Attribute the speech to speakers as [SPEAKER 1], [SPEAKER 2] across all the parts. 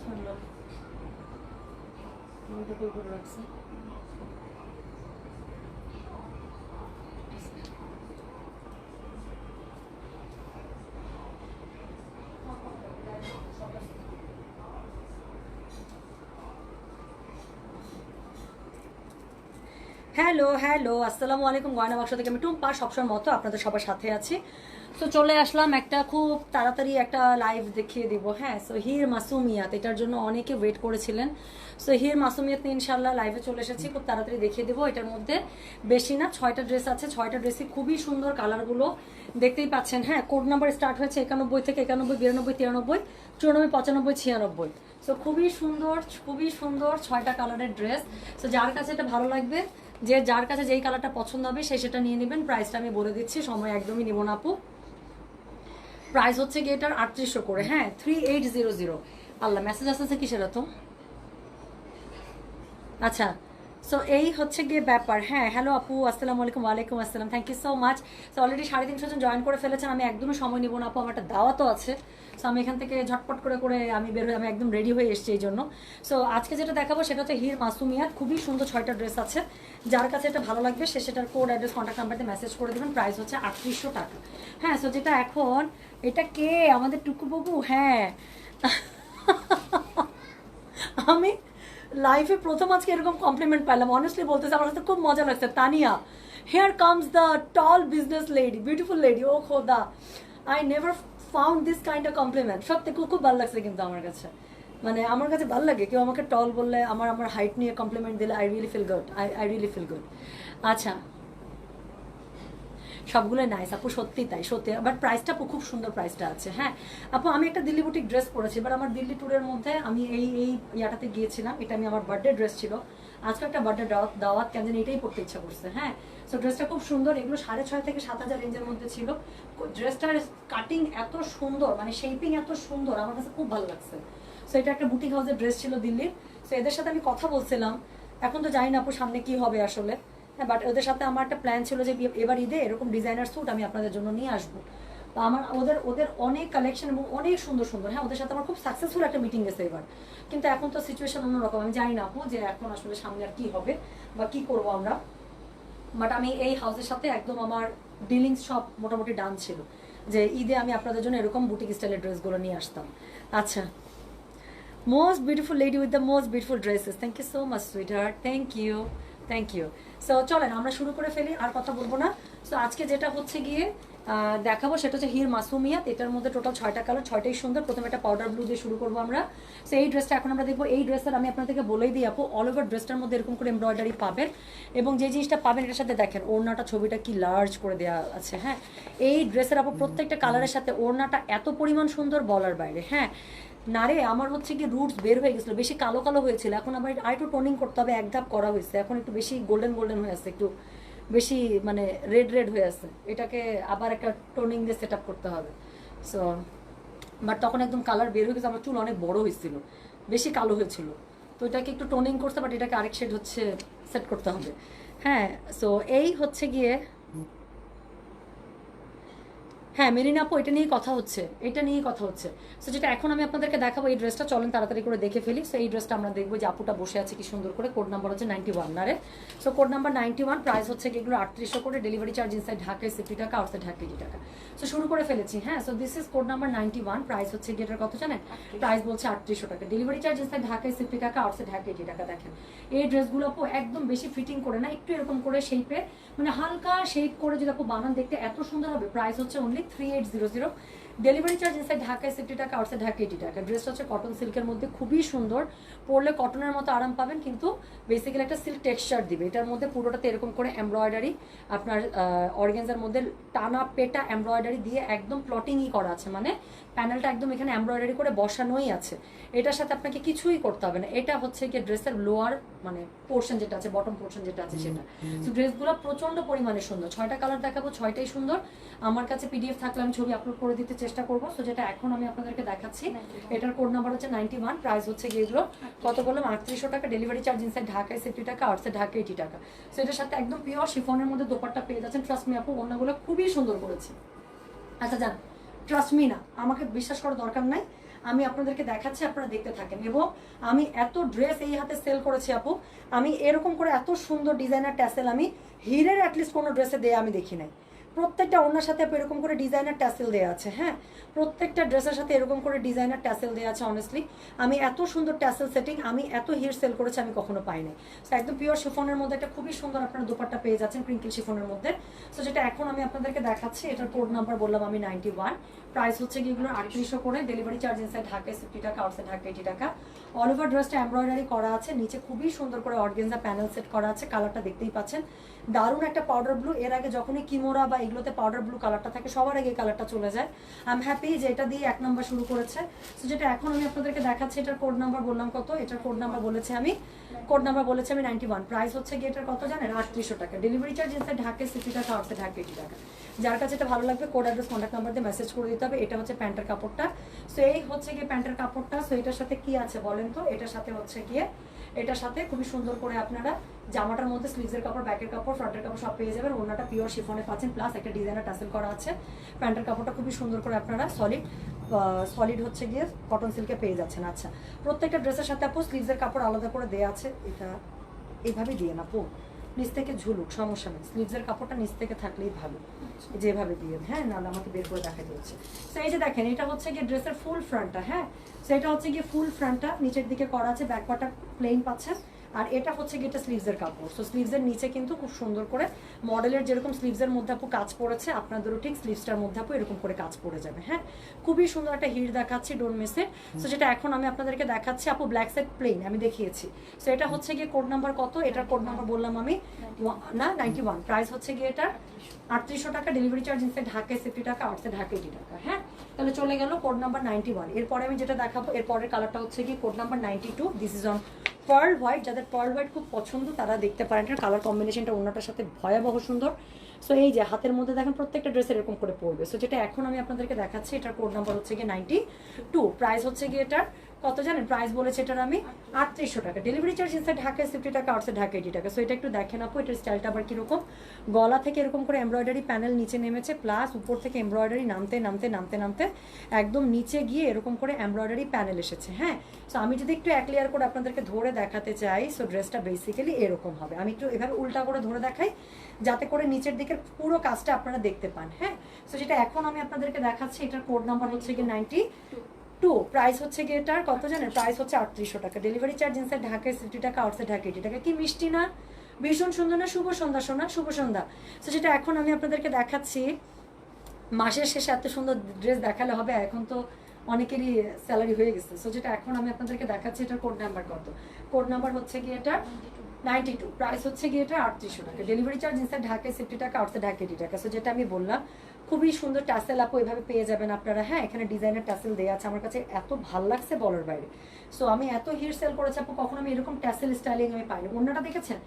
[SPEAKER 1] ছাড়লাম। Hello hello আসসালামু আলাইকুম গয়না বাক্স থেকে আমি টুম্পা সবসময় মতো আপনাদের সবার সাথে আছি। তো চলে আসলাম একটা খুব তাড়াতাড়ি একটা লাইভ দেখিয়ে দিব হ্যাঁ? সো হির মাসুমিয়াত এটার জন্য অনেকে ওয়েট করেছিলেন। সো হির মাসুমিয়াত ইনশাল্লাহ লাইভে চলে এসেছি, খুব তাড়াতাড়ি দেখিয়ে দেবো। এটার মধ্যে বেশি না, ছয়টা ড্রেস আছে, ছয়টা ড্রেসই খুবই সুন্দর কালারগুলো দেখতেই পাচ্ছেন হ্যাঁ? কোড নাম্বার স্টার্ট হয়েছে একানব্বই থেকে একানব্বই, বিরানব্বই, তিরানব্বই, চুরানব্বই, পঁচানব্বই, ছিয়ানব্বই। সো খুবই সুন্দর খুবই সুন্দর ছয়টা কালারের ড্রেস সো যার কাছে এটা ভালো লাগবে, যে যার কাছে যেই কালারটা পছন্দ হবে, সে সেটা নিয়ে নেবেন। প্রাইসটা আমি বলে দিচ্ছি, সময় একদমই নিব না আপু। প্রাইস হচ্ছে গিয়ে এটার আটত্রিশশো করে। হ্যাঁ থ্রি এইট জিরো জিরো আল্লাহ মেসেজ আসতেছে কিসের তো আচ্ছা সো এই হচ্ছে গিয়ে ব্যাপার। হ্যাঁ হ্যালো আপু, আসসালামু আলাইকুম, ওয়ালাইকুম আসসালাম thank you so much so already সাড়ে তিনশো জন জয়েন করে ফেলেছেন, আমি একদমই সময় নিব না আপু, আমার একটা দাওয়াতও আছে। সো আমি এখান থেকে ঝটপট করে করে আমি বের হয়ে, আমি একদম রেডি হয়ে এসেছি এই জন্য। সো আজকে যেটা দেখাবো সেটা হচ্ছে হির মাসুমিয়াত খুবই সুন্দর ছয়টা ড্রেস আছে। যার কাছে এটা ভালো লাগবে, সে সেটার কোড অ্যাড্রেস কন্ট্যাক্ট নাম্বারতে মেসেজ করে দেবেন প্রাইস হচ্ছে আটত্রিশশো টাকা। হ্যাঁ সো যেটা এখন, এটা কে? আমাদের টুকু বাবু হ্যাঁ। আমি লাইফে প্রথম আজকে এরকম কমপ্লিমেন্ট পেলাম। অনেস্টলি বলতেছে, আমার কাছে খুব মজা লাগছে। Tania here comes the tall business lady beautiful lady ও খোদা। I never found this kind of compliment সত্যি, খুব খুব ভালো লাগছে কিন্তু আমার কাছে। মানে আমার কাছে ভালো লাগে। কেউ আমাকে টল বললে, আমার আমার হাইট নিয়ে কমপ্লিমেন্ট দিলে I really feel good I I really feel good আচ্ছা সবগুলো নাইস আপু সত্যি তাই সত্যি বাট প্রাইসটা আপু, খুব সুন্দর প্রাইসটা আছে হ্যাঁ? আপু, আমি একটা দিল্লি বুটিক ড্রেস পরেছি বাট আমার দিল্লি ট্যুরের মধ্যে আমি এই এই ইয়াটাতে গিয়েছিলাম, এটা আমি আমার বার্থডে ড্রেস ছিল। আজকে একটা বার্থডে দাওয়াত দাওয়াত, কেন জানি এটাই পড়তে ইচ্ছা করছে হ্যাঁ? সো ড্রেসটা খুব সুন্দর, এগুলো সাড়ে ছয় থেকে সাত হাজার রেঞ্জের মধ্যে ছিল। ড্রেসটার কাটিং এত সুন্দর মানে শেপিং এত সুন্দর, আমার কাছে খুব ভালো লাগছে। সো এটা একটা বুটিক হাউসের ড্রেস ছিল দিল্লির। সো এদের সাথে আমি কথা বলছিলাম। এখন তো জানি না আপু, সামনে কি হবে আসলে। হ্যাঁ বাট ওদের সাথে আমার একটা প্ল্যান ছিল যে এবার ঈদে এরকম ডিজাইনার স্যুট আমি আপনাদের জন্য নিয়ে আসব। তো আমার ওদের ওদের অনেক কালেকশন এবং অনেক সুন্দর সুন্দর। হ্যাঁ ওদের সাথে আমার খুব সাকসেসফুল একটা মিটিং গেছে এবার। কিন্তু এখন তো সিচুয়েশন অন্যরকম। আমি জানি না যে এখন আসলে সামনে আর কি হবে বা কি করব আমরা। বাট আমি এই হাউসের সাথে একদম আমার ডিলিংস সব মোটামুটি ডান ছিল। যে ঈদে আমি আপনাদের জন্য এরকম বুটিক স্টাইলের ড্রেসগুলো নিয়ে আসতাম। আচ্ছা। Most beautiful lady with the most beautiful dresses thank you so much sweet heart thank you thank you so চলেন, আমরা শুরু করে ফেলি, আর কথা বলব না। সো আজকে যেটা হচ্ছে গিয়ে দেখাবো সেটা হচ্ছে হির মাসুমিয়াত। এটার মধ্যে টোটাল ছয়টা কালার ছয়টাই সুন্দর। প্রথমে একটা পাউডার ব্লু দিয়ে শুরু করব আমরা। সো এই ড্রেসটা এখন আমরা দেখব। এই ড্রেসটা আমি আপনাদেরকে বলেই দিই আপু অল ওভার ড্রেসটার মধ্যে এরকম করে এমব্রয়ডারি পাবেন। এবং যে জিনিসটা পাবেন, এটার সাথে দেখেন, ওড়নাটা, ছবিটা কি লার্জ করে দেওয়া আছে হ্যাঁ? এই ড্রেসের আপু, প্রত্যেকটা কালারের সাথে ওড়নাটা এত পরিমাণ সুন্দর বলার বাইরে হ্যাঁ? না রে আমার হচ্ছে কি রুটস বের হয়ে গেছিল, বেশি কালো কালো হয়েছিল। এখন আবার আর একটু টোনিং করতে হবে, এক ধাপ করা হয়েছে। এখন একটু বেশি গোল্ডেন গোল্ডেন হয়ে আছে, একটু বেশি মানে রেড রেড হয়ে আছে। এটাকে আবার একটা টোনিং দিয়ে সেট করতে হবে। সো বাট তখন একদম কালার বের হয়ে গেছে, আমার চুল অনেক বড় হয়েছিল, বেশি কালো হয়েছিল। তো এটাকে একটু টোনিং করতে বাট এটাকে আরেক শেড হচ্ছে সেট করতে হবে। হ্যাঁ সো এই হচ্ছে গিয়ে হ্যাঁ মেরিনা আপু এটা নিয়েই কথা হচ্ছে। এটা নিয়েই কথা হচ্ছে। সো যেটা এখন আমি আপনাদেরকে দেখাবো এই ড্রেসটা চলেন তাড়াতাড়ি করে দেখে ফেলি। সো এই ড্রেসটা আমরা দেখব যে আপুটা বসে আছে কি সুন্দর করে। কোড নাম্বার হচ্ছে নাইনটি ওয়ান না রে? So code number ninety one price হচ্ছে এগুলো আটত্রিশশো করে। ডেলিভারি চার্জ ইনসাইড ঢাকায় সিফটি টাকা আউটসাইড ঢাকা এইটি টাকা। সো শুরু করে ফেলেছি হ্যাঁ? So this is code number ninety one price হচ্ছে কি এটার কত জানেন? প্রাইস বলছে আটত্রিশশো টাকা। ডেলিভারি চার্জ ইনসাইড ঢাকায় সিফটি টাকা আউটসাইড ঢাকা এইটি টাকা দেখেন। এই ড্রেসগুলো আপু একদম বেশি ফিটিং করে না একটু এরকম করে শেপে মানে হালকা শেপ করে যদি আপু বানান দেখতে এত সুন্দর হবে প্রাইস হচ্ছে only three eight zero zero delivery charge inside ঢাকায় সিফটি টাকা আউটসাইড ঢাকা এইটি টাকা। ড্রেসটা হচ্ছে কটন সিল্কের মধ্যে খুবই সুন্দর। পরলে কটনের মতো আরাম পাবেন, কিন্তু বেসিক্যালি একটা সিল্ক টেক্সচার দিবে। এটার মধ্যে পুরোটাতে এরকম করে এমব্রয়ডারি আপনার অর্গেন্সার মধ্যে টানা পেটা এমব্রয়ডারি দিয়ে একদম প্লটিংই করা আছে। মানে প্যানেলটা একদম এখানে এমব্রয়ডারি করে বসানোই আছে। এটার সাথে আপনাকে কিছুই করতে হবে না। এটা হচ্ছে কি ড্রেসের লোয়ার মানে পোর্শন যেটা আছে বটম পোর্শন যেটা আছে সেটা। তো ড্রেসগুলো প্রচণ্ড পরিমাণে সুন্দর। ছয়টা কালার দেখাবো ছয়টাই সুন্দর। আমার কাছে পিডিএফ থাকলে আমি ছবি আপলোড করে দিতে চেষ্টা করব। তো যেটা এখন আমি আপনাদেরকে দেখাচ্ছি এটার কোড নাম্বার হচ্ছে নাইনটি ওয়ান প্রাইস হচ্ছে এগুলো কত বললাম? আটত্রিশশো টাকা ডেলিভারি চার্জ ইনসাইড ঢাকায় সেফটি টাকা আউটসাইড ঢাকা এইটি টাকা। সো এটার সাথে একদম পিওর শিফনের মধ্যে দোপাট্টা পেয়ে যাচ্ছেন। ট্রাস্ট মি আপু অন্যগুলো খুবই সুন্দর করেছে। আচ্ছা যান। ট্রাস্ট মি না আমাকে বিশ্বাস করার দরকার নাই। আমি আপনাদেরকে দেখাচ্ছি আপনারা দেখতে থাকেন। এবং আমি এত ড্রেস এই হাতে সেল করেছি আপু আমি এরকম করে এত সুন্দর ডিজাইনার ট্যাসেল আমি হিরের অ্যাটলিস্ট কোনো ড্রেসে দেয়া আমি দেখি নাই। প্রত্যেকটা ওনার সাথে এরকম করে ডিজাইনার ট্যাসেল দেওয়া আছে হ্যাঁ? প্রত্যেকটা ড্রেসের সাথে এরকম করে ডিজাইনার ট্যাসেল দেওয়া আছে অনেস্টলি আমি এত সুন্দর ট্যাসেল সেটিং আমি এত হির সেল করেছি আমি কখনো পাই নাই। So, একদম পিওর শিফনের মধ্যে একটা খুবই সুন্দর আপনার দুপাট্টা পেয়ে যাচ্ছেন ক্রিঙ্কেল শিফনের মধ্যে। সো যেটা এখন আমি আপনাদেরকে দেখাচ্ছি এটার কোড নাম্বার বললাম আমি নাইনটি ওয়ান প্রাইস হচ্ছে কি এগুলো আটত্রিশশো করে ডেলিভারি চার্জ ইনসাইড ঢাকায় ফিফটি টাকা আউটসাইড ঢাকা এইটি টাকা। অল ওভার ড্রেসটা এমব্রয়ডারি করা আছে, নিচে খুবই সুন্দর করে অর্গেনজা প্যানেল সেট করা আছে কালারটা দেখতেই পাচ্ছেন। দারুণ একটা পাউডার ব্লু এর আগে যখনই কিমোরা বা এগুলোতে পাউডার ব্লু কালারটা থাকে, সবার আগে কালারটা চলে যায়। আই এম হ্যাপি যে এটা দিয়ে এক নাম্বার শুরু করেছে। সো যেটা এখন আমি আপনাদেরকে দেখাচ্ছি, এটার কোড নাম্বার বললাম কত? এটার কোড নাম্বার বলেছে আমি। কোড নাম্বার বলেছে আমি নাইনটি ওয়ান প্রাইস হচ্ছে গিয়ে এটার কত জানেন? আটত্রিশশো টাকা। ডেলিভারি চার্জ ইনসাইড ঢাকে সিক্সটি টাকা আউটসাইড ঢাকা এইটি টাকা। যার কাছে এটা ভালো লাগবে কোড অ্যাড্রেস কন্ট্যাক্ট নাম্বার দিয়ে মেসেজ করে দিতে হবে, এটা হচ্ছে প্যান্টের কাপড়টা। সো এই হচ্ছে গিয়ে প্যান্টের কাপড়টা। সো এটার সাথে কি আছে বলেন তো? এটার সাথে হচ্ছে গিয়ে, এটার সাথে খুবই সুন্দর করে আপনারা জামাটার মধ্যে স্লিভসের কাপড় ব্যাকের কাপড় ফ্রন্টের কাপড় সব পেয়ে যাবেন। ওনাটা পিওর শিফনে পাচ্ছেন প্লাস একটা ডিজাইনার টাসেল করা আছে। প্যান্টের কাপড়টা খুবই সুন্দর করে আপনারা সলিড সলিড হচ্ছে গিয়ে কটন সিল্কে পেয়ে যাচ্ছেন। আচ্ছা প্রত্যেকটা ড্রেসের সাথে আপু স্লিভসের কাপড় আলাদা করে দেওয়া আছে। এটা এইভাবে দিয়ে না, আপু। নিচ থেকে ঝুলুক সমস্যা নেই। স্লিভসের কাপড়টা নিচ থেকে থাকলেই ভালো। যেভাবে দিয়ে হ্যাঁ নাহলে আমাকে বের করে দেখা যাচ্ছে তো এই যে দেখেন এটা হচ্ছে গিয়ে ড্রেসের ফুল ফ্রন্টটা হ্যাঁ? সেটা হচ্ছে গিয়ে ফুল ফ্রন্টটা নিচের দিকে করা আছে ব্যাক পার্টটা প্লেন পাচ্ছেন। আর এটা হচ্ছে গিয়ে এটা স্লিভসের কাপড়। সো স্লিভসের নিচে কিন্তু খুব সুন্দর করে মডেলের যেরকম স্লিভসের মধ্যে আপু কাজ পড়েছে, আপনাদেরও ঠিক স্লিভসটার মধ্যে আপু এরকম করে কাজ পড়ে যাবে হ্যাঁ? খুবই সুন্দর একটা হিট দেখাচ্ছি ডোন মেসে সো যেটা এখন আমি আপনাদেরকে দেখাচ্ছি, আপু ব্ল্যাক সেট প্লেন আমি দেখিয়েছি। সো এটা হচ্ছে গিয়ে কোড নাম্বার কত? এটার কোড নাম্বার বললাম আমি না নাইনটি ওয়ান প্রাইস হচ্ছে গিয়ে এটা আটত্রিশশো টাকা ডেলিভারি চার্জ ইনসে ঢাকায় সেফটি টাকা আউটসে ঢাকা এইটি টাকা হ্যাঁ? তাহলে চলে গেল কোড নাম্বার নাইনটি ওয়ান এরপরে আমি যেটা দেখাবো, এরপরের কালারটা হচ্ছে কি code number ninety two this is on pearl white যাদের পার্ল হোয়াইট খুব পছন্দ, তারা দেখতে পারেন। এটার কালার কম্বিনেশনটা অন্যটার সাথে ভয়াবহ সুন্দর। সো এই যে হাতের মধ্যে দেখেন প্রত্যেকটা ড্রেসের এরকম করে পড়বে সো যেটা এখন আমি আপনাদেরকে দেখাচ্ছি, এটার কোড নাম্বার হচ্ছে গিয়ে নাইনটি টু প্রাইস হচ্ছে গিয়ে এটার কত জানেন প্রাইস বলেছে এটার আমি? আটত্রিশশো টাকা। ডেলিভারি চার্জ ইনসাইড ঢাকায় ফিফটি টাকা আউটসাইড ঢাকা এইটি টাকা। সো এটা একটু দেখেন আপু, এটার স্টাইলটা আবার কীরকম? গলা থেকে এরকম করে এমব্রয়ডারি প্যানেল নিচে নেমেছে প্লাস উপর থেকে এমব্রয়ডারি নামতে নামতে নামতে নামতে একদম নিচে গিয়ে এরকম করে এমব্রয়ডারি প্যানেল এসেছে হ্যাঁ? সো আমি যদি একটু এক লেয়ার করে আপনাদেরকে ধরে দেখাতে চাই সো ড্রেসটা বেসিক্যালি এরকম হবে। আমি একটু এভাবে উল্টা করে ধরে দেখাই, যাতে করে নিচের দিকের পুরো কাজটা আপনারা দেখতে পান হ্যাঁ? সো যেটা এখন আমি আপনাদেরকে দেখাচ্ছি, এটার কোড নাম্বার হচ্ছে গিয়ে নাইনটি টু প্রাইস হচ্ছে গিয়ে এটার কত জানেন? প্রাইস হচ্ছে আটত্রিশশো টাকা। ডেলিভারি চার্জ ইনসাইড ঢাকায় সিক্সটি টাকা আউটসাইড ঢাকা এইটি টাকা। কি মিষ্টি না? ভীষণ সুন্দর না? শুভ সন্ধ্যা শোনা শুভ সন্ধ্যা। তো যেটা এখন আমি আপনাদেরকে দেখাচ্ছি, মাসের শেষে এত সুন্দর ড্রেস দেখালে হবে, এখন তো অনেকেরই স্যালারি হয়ে গেছে। সো যেটা এখন আমি আপনাদেরকে দেখাচ্ছি, এটার কোড নাম্বার কত? কোড নাম্বার হচ্ছে গিয়ে এটা নাইনটি টু প্রাইস হচ্ছে গিয়ে এটা আটত্রিশশো টাকা। ডেলিভারি চার্জ ইনসাইড ঢাকায় সিফটি টাকা আউটসাইড ঢাকা টাকা। সো যেটা আমি বললাম খুবই সুন্দর টাসেল আপু এভাবে পেয়ে যাবেন আপনারা। হ্যাঁ এখানে ডিজাইনের টাসেল দেওয়া আছে। আমার কাছে এত ভালো লাগছে বলার বাইরে। সো আমি এত হির সেল করেছি আপু, কখনো আমি এরকম টাসেল স্টাইলিং আমি পাইনি। অন্যটা দেখেছেন?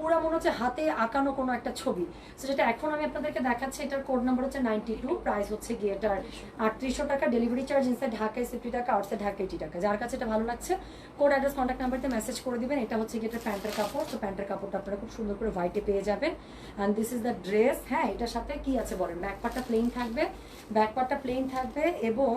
[SPEAKER 1] পুরো মনে হচ্ছে হাতে আঁকানো কোনো একটা ছবি। সো যেটা এখন আমি আপনাদেরকে দেখাচ্ছি, এটার কোড নাম্বার হচ্ছে নাইনটি টু প্রাইস হচ্ছে গিয়ে এটার আটত্রিশশো টাকা। ডেলিভারি চার্জ ইনসাইড ঢাকায় সিফটি টাকা আউটসাইড ঢাকা এইটি টাকা। যার কাছে এটা ভালো লাগছে কোড অ্যাড্রেস কন্ট্যাক্ট নাম্বারতে মেসেজ করে দিবেন। এটা হচ্ছে গিয়ে প্যান্টের কাপড়। তো প্যান্টের কাপড়টা আপনারা খুব সুন্দর করে হোয়াইটে পেয়ে যাবেন। And this is the dress হ্যাঁ এটার সাথে কি আছে বলেন? ব্যাক পার্টটা প্লেন থাকবে। ব্যাক পার্টটা প্লেন থাকবে এবং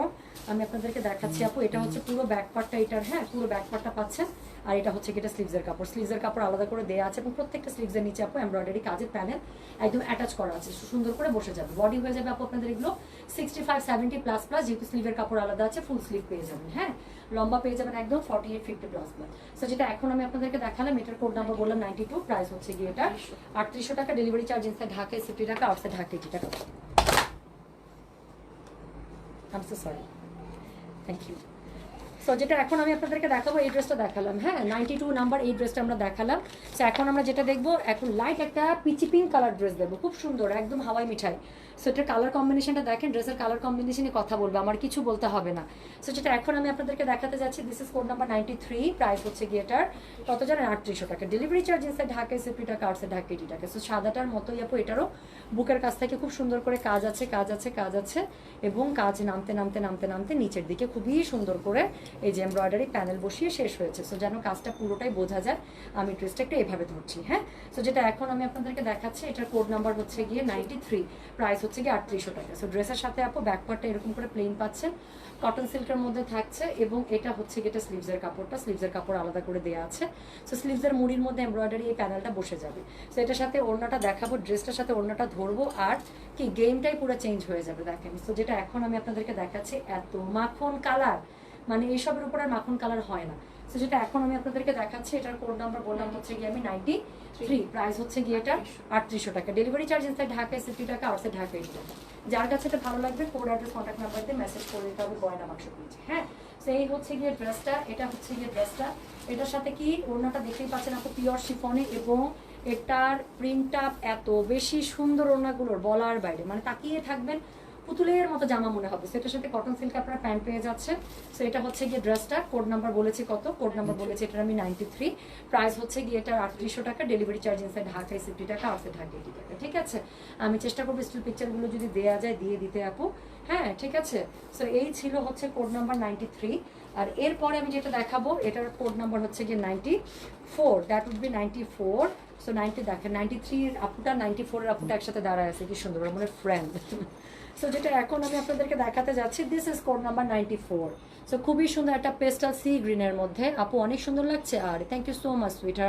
[SPEAKER 1] আমি আপনাদেরকে দেখাচ্ছি আপু, এটা হচ্ছে পুরো ব্যাক পার্টটা এটার। হ্যাঁ পুরো ব্যাক পার্টটা পাচ্ছেন। আর এটা হচ্ছে এটা স্লিভসের কাপড়। স্লিভসের কাপড় আলাদা করে দেওয়া আছে এবং প্রত্যেকটা স্লিভসের নিচে আপু এমব্রয়ডারি কাজের প্যানেল একদম অ্যাটাচ করা আছে। সুন্দর করে বসে যাবে। বডি হয়ে যাবে আপু আপনাদের এগুলো। Sixty five seventy plus plus যেহেতু স্লিভের কাপড় আলাদা আছে ফুল স্লিভ পেয়ে যাবেন হ্যাঁ? লম্বা পেয়ে যাবেন একদম forty eight fifty plus plus so যেটা এখন আমি আপনাদেরকে দেখালাম, এটার কোড নাম্বার বললাম নাইনটি টু প্রাইস হচ্ছে গিয়ে এটা আটত্রিশশো টাকা। ডেলিভারি চার্জ ইনসাইড ঢাকায় সিফটি টাকা আউটসাইড ঢাকা এইটি টাকা আম so sorry thank you so যেটা এখন আমি আপনাদেরকে দেখাবো, এই ড্রেসটা দেখালাম। হ্যাঁ নাইনটি টু নাম্বার এই ড্রেসটা আমরা দেখালাম। সো এখন আমরা যেটা দেখব, এখন লাইট একটা পিচি পিঙ্ক কালার ড্রেস দেবো। খুব সুন্দর, একদম হাওয়াই মিঠাই। সো এটার কালার কম্বিনেশনটা দেখেন ড্রেসের কালার কম্বিনেশনে কথা বলব, আমার কিছু বলতে হবে না। সো যেটা এখন আমি আপনাদেরকে দেখাতে যাচ্ছি this is code number ninety three price হচ্ছে গিয়ে এটার কত জানেন? আটত্রিশশো টাকা। ডেলিভারি চার্জ ইনসাইড ঢাকায় সিফটি টাকা আউটসাইড ঢাকা এইটি টাকা সো সাদাটার মতোই আপু, এটারও বুকের কাছ থেকে খুব সুন্দর করে কাজ আছে কাজ আছে কাজ আছে। এবং কাজ নামতে নামতে নামতে নামতে নিচের দিকে খুবই সুন্দর করে এই যে এমব্রয়ডারি প্যানেল বসিয়ে শেষ হয়েছে। সো যেন কাজটা পুরোটাই বোঝা যায়, আমি ড্রেসটা একটু এভাবে ধরছি হ্যাঁ? সো যেটা এখন আমি আপনাদেরকে দেখাচ্ছি, এটার কোড নাম্বার হচ্ছে গিয়ে নাইনটি থ্রি প্রাইস হচ্ছে গিয়ে আটত্রিশশো টাকা। সো ড্রেসের সাথে আপু ব্যাকপার্টটা এরকম করে প্লেন পাচ্ছেন। কটন সিল্কের মধ্যে থাকছে এবং এটা হচ্ছে গিয়ে এটা স্লিভসের কাপড়টা স্লিভসের কাপড় আলাদা করে দেওয়া আছে। সো স্লিভসের মুড়ির মধ্যে এমব্রয়ডারি এই প্যানেলটা বসে যাবে। সো এটার সাথে ওড়নাটা দেখাবো ড্রেসটার সাথে ওড়নাটা ধরবো আর কি গেমটাই পুরো চেঞ্জ হয়ে যাবে, দেখেন। সো যেটা এখন আমি আপনাদেরকে দেখাচ্ছি, এত মাখন কালার মানে এইসবের উপর আর মাখন কালার হয় না। তো যেটা এখন আমি আপনাদেরকে দেখাচ্ছি, এটার কোড নাম্বার বললাম হচ্ছে গিয়ে আমি নাইনটি থ্রি প্রাইস হচ্ছে গিয়ে এটা আটত্রিশশো টাকা। ডেলিভারি চার্জ ইনসাইড ঢাকায় সিক্সটি টাকা আউটসাইড ঢাকা এইটি যার কাছে এটা ভালো লাগবে কোড অ্যাড্রেস কন্ট্যাক্ট নাম্বার দিয়ে মেসেজ করে দিতে হবে, গয়না বাক্স পেয়েছে হ্যাঁ? তো এই হচ্ছে গিয়ে ড্রেসটা এটা হচ্ছে গিয়ে ড্রেসটা এটার সাথে কি ওড়নাটা দেখতেই পাচ্ছেন আপনি পিওর শিফনে এবং এটার প্রিন্টটা এত বেশি সুন্দর ওড়নাগুলোর, বলার বাইরে। মানে তাকিয়ে থাকবেন পুতুলের মতো জামা মনে হবে। সেটার সাথে কটন সিল্ক আপনার প্যান্ট পেয়ে যাচ্ছে সো এটা হচ্ছে গিয়ে ড্রেসটা কোড নাম্বার বলেছি কত? কোড নাম্বার বলেছি এটার আমি নাইনটি থ্রি প্রাইস হচ্ছে গিয়ে এটা আটত্রিশশো টাকা। ডেলিভারি চার্জ ইনসাইড ঢাকায় সিফটি টাকা আউটসাইড ঢাকা এইটি টাকা। ঠিক আছে? আমি চেষ্টা করব স্টিল পিকচারগুলো যদি দেওয়া যায় দিয়ে দিতে আপু। হ্যাঁ ঠিক আছে? সো এই ছিল হচ্ছে কোড নাম্বার নাইনটি থ্রি আর এরপরে আমি যেটা দেখাবো এটার কোড নাম্বার হচ্ছে গিয়ে ninety four that would be ninety four so ninety দেখেন নাইনটি থ্রির আপুটা নাইনটি ফোরের আপুটা একসাথে দাঁড়ায় আছে। কি সুন্দর মানে ফ্রেন্ড সো যেটা এখন আমি আপনাদেরকে দেখাতে যাচ্ছি this is code number ninety four so খুবই সুন্দর একটা পেস্টাল সি গ্রিনের মধ্যে। আপু, অনেক সুন্দর লাগছে। আর thank you so much sweet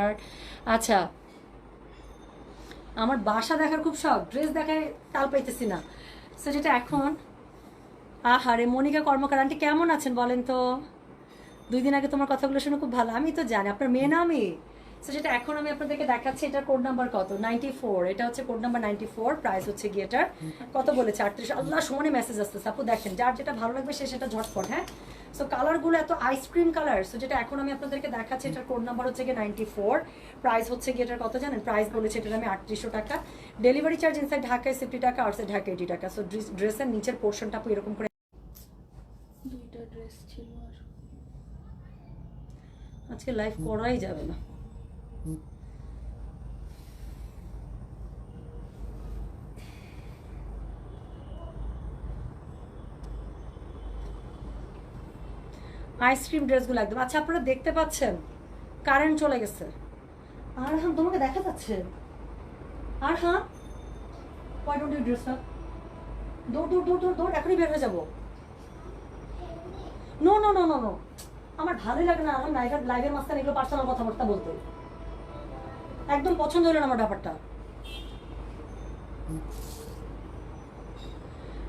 [SPEAKER 1] আচ্ছা আমার বাসা দেখার খুব শখ। ড্রেস দেখায় তাল পাইতেছি না। সো যেটা এখন, আহারে, মনিকা কর্মকার। আন্টি কেমন আছেন বলেন তো? দুই দিন আগে তোমার কথাগুলো শুনে খুব ভালো। আমি তো জানি, আপনার মেয়ে না আমি? তো যেটা এখন আমি আপনাদেরকে দেখাচ্ছি এটার কোড নাম্বার কত? নাইনটি ফোর এটা হচ্ছে code number ninety four price হচ্ছে গিয়ে এটার কত বলেছে? আটত্রিশ। আল্লাহ সমানে মেসেজ আসছে আপু দেখেন যার যেটা ভালো লাগবে সে সেটা ঝটপট হ্যাঁ? সো কালারগুলো এত আইসক্রিম কালার সো যেটা এখন আমি আপনাদেরকে দেখাচ্ছি এটার কোড নাম্বার হচ্ছে গিয়ে নাইনটি ফোর প্রাইস হচ্ছে গিয়ে এটার কত জানেন? প্রাইস বলেছে এটার আমি আটত্রিশশো টাকা। ডেলিভারি চার্জ ইনসাইড ঢাকায় সিফটি টাকা আউটসাইড ঢাকা এইটি টাকা। সো ড্রেসের নিচের পোর্শনটা আপু এরকম করে
[SPEAKER 2] দুইটা ড্রেস ছিল আর
[SPEAKER 1] আজকে লাইভ করাই যাবে না। আইসক্রিম ড্রেসগুলো একদম। আচ্ছা আপনারা দেখতে পাচ্ছেন? কারেন্ট চলে গেছে। আর হ্যাঁ তোমাকে দেখা যাচ্ছে? আর হ্যাঁ দৌড় দৌড় দৌড় দৌড় দৌড়, এখনই বের হয়ে যাব। No no no no no আমার ভালোই লাগে না আমার লাইভের লাইভের মাঝখানে এগুলো পার্সোনাল কথাবার্তা বলতে। একদম পছন্দ হলো না আমার ব্যাপারটা।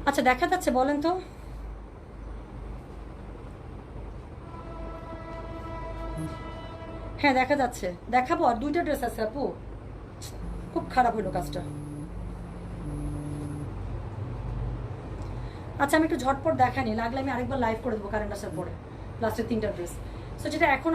[SPEAKER 1] আচ্ছা দেখা যাচ্ছে, বলেন তো। হ্যাঁ দেখা যাচ্ছে। দেখাবো, আর দুইটা ড্রেস আছে আপু। খুব খারাপ হলো কাজটা। আচ্ছা আমি একটু ঝটপট দেখানি লাগলে আমি আরেকবার লাইভ করে দেবো কারেন্ট আসার পরে। লাস্টের তিনটা ড্রেস সো যেটা এখন